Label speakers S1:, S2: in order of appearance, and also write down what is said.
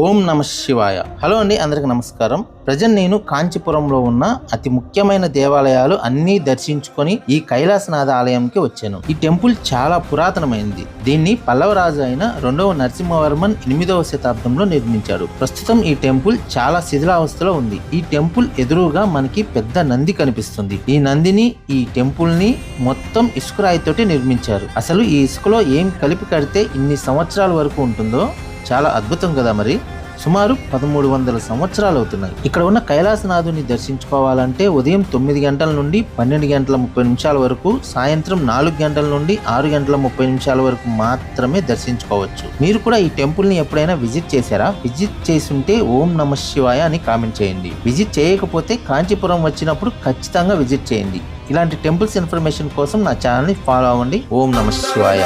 S1: ఓం నమ శివాయ. హలో అండి అందరికి నమస్కారం. ప్రజెంట్ నేను కాంచీపురంలో ఉన్న అతి ముఖ్యమైన దేవాలయాలు అన్నీ దర్శించుకొని ఈ కైలాసనాథ ఆలయంకి వచ్చాను. ఈ టెంపుల్ చాలా పురాతనమైనది దీన్ని పల్లవ రాజు అయిన రెండవ నరసింహవర్మన్ ఎనిమిదవ శతాబ్దంలో నిర్మించాడు. ప్రస్తుతం ఈ టెంపుల్ చాలా శిథిలావస్థలో ఉంది. ఈ టెంపుల్ ఎదురుగా మనకి పెద్ద నంది కనిపిస్తుంది. ఈ నందిని ఈ టెంపుల్ని మొత్తం ఇసుకరాయితోటి నిర్మించారు. అసలు ఈ ఇసుకలో ఏం కలిపి కడితే ఇన్ని సంవత్సరాల వరకు ఉంటుందో చాలా అద్భుతం కదా మరి. సుమారు పదమూడు వందల సంవత్సరాలు అవుతున్నాయి. ఇక్కడ ఉన్న కైలాసనాథుని దర్శించుకోవాలంటే ఉదయం తొమ్మిది గంటల నుండి పన్నెండు గంటల ముప్పై నిమిషాల వరకు సాయంత్రం నాలుగు గంటల నుండి ఆరు గంటల ముప్పై నిమిషాల వరకు మాత్రమే దర్శించుకోవచ్చు. మీరు కూడా ఈ టెంపుల్ని ఎప్పుడైనా విజిట్ చేశారా? విజిట్ చేసుంటే ఓం నమ శివాయ అని కామెంట్ చేయండి. విజిట్ చేయకపోతే కాంచీపురం వచ్చినప్పుడు ఖచ్చితంగా విజిట్ చేయండి. ఇలాంటి టెంపుల్స్ ఇన్ఫర్మేషన్ కోసం నా ఛానల్ని ఫాలో అవ్వండి. ఓం నమ శివాయ.